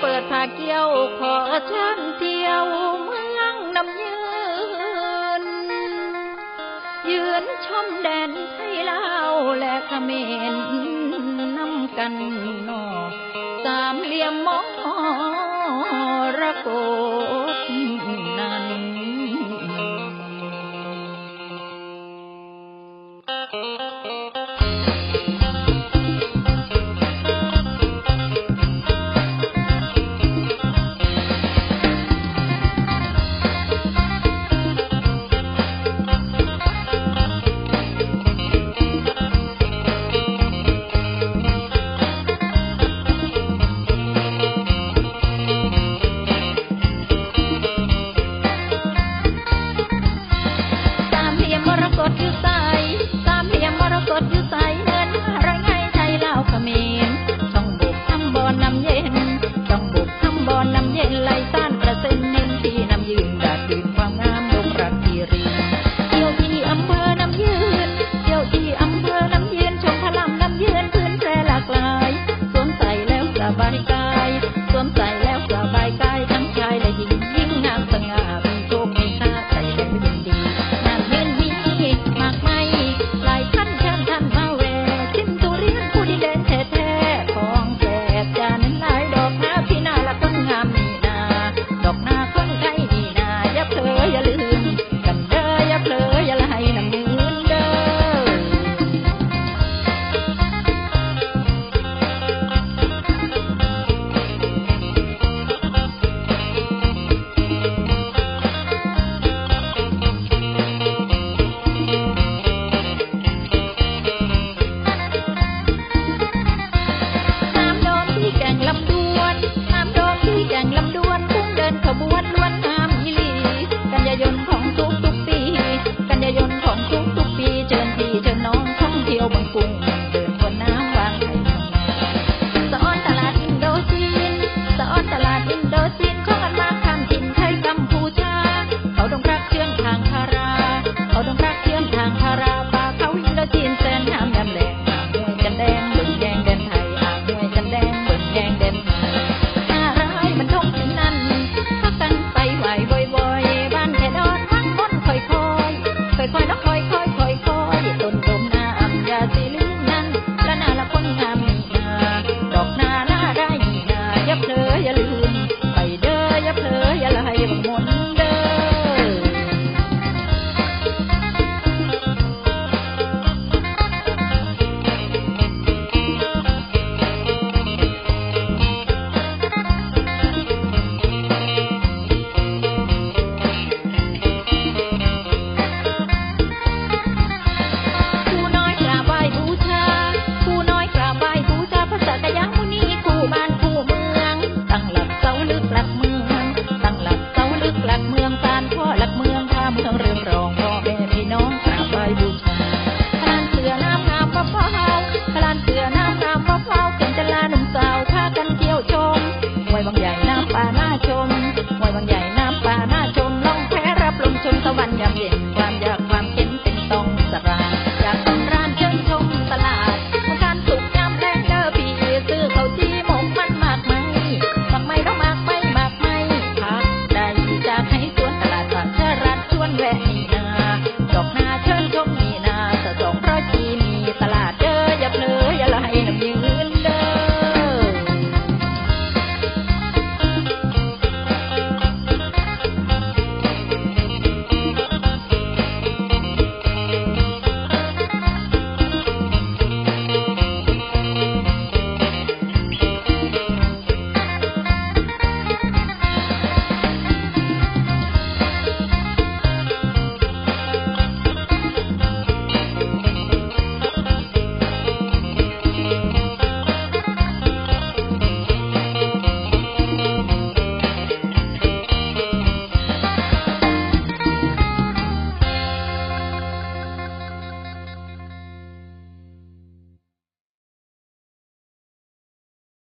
เปิดผาเกี้ยว ขอเชิญเที่ยวเมืองน้ำยืน ยืนชมแดนไทยลาวและเขมรน้ำกันนอสามเหลี่ยมมอระโกด 呀啦呀啦，一个。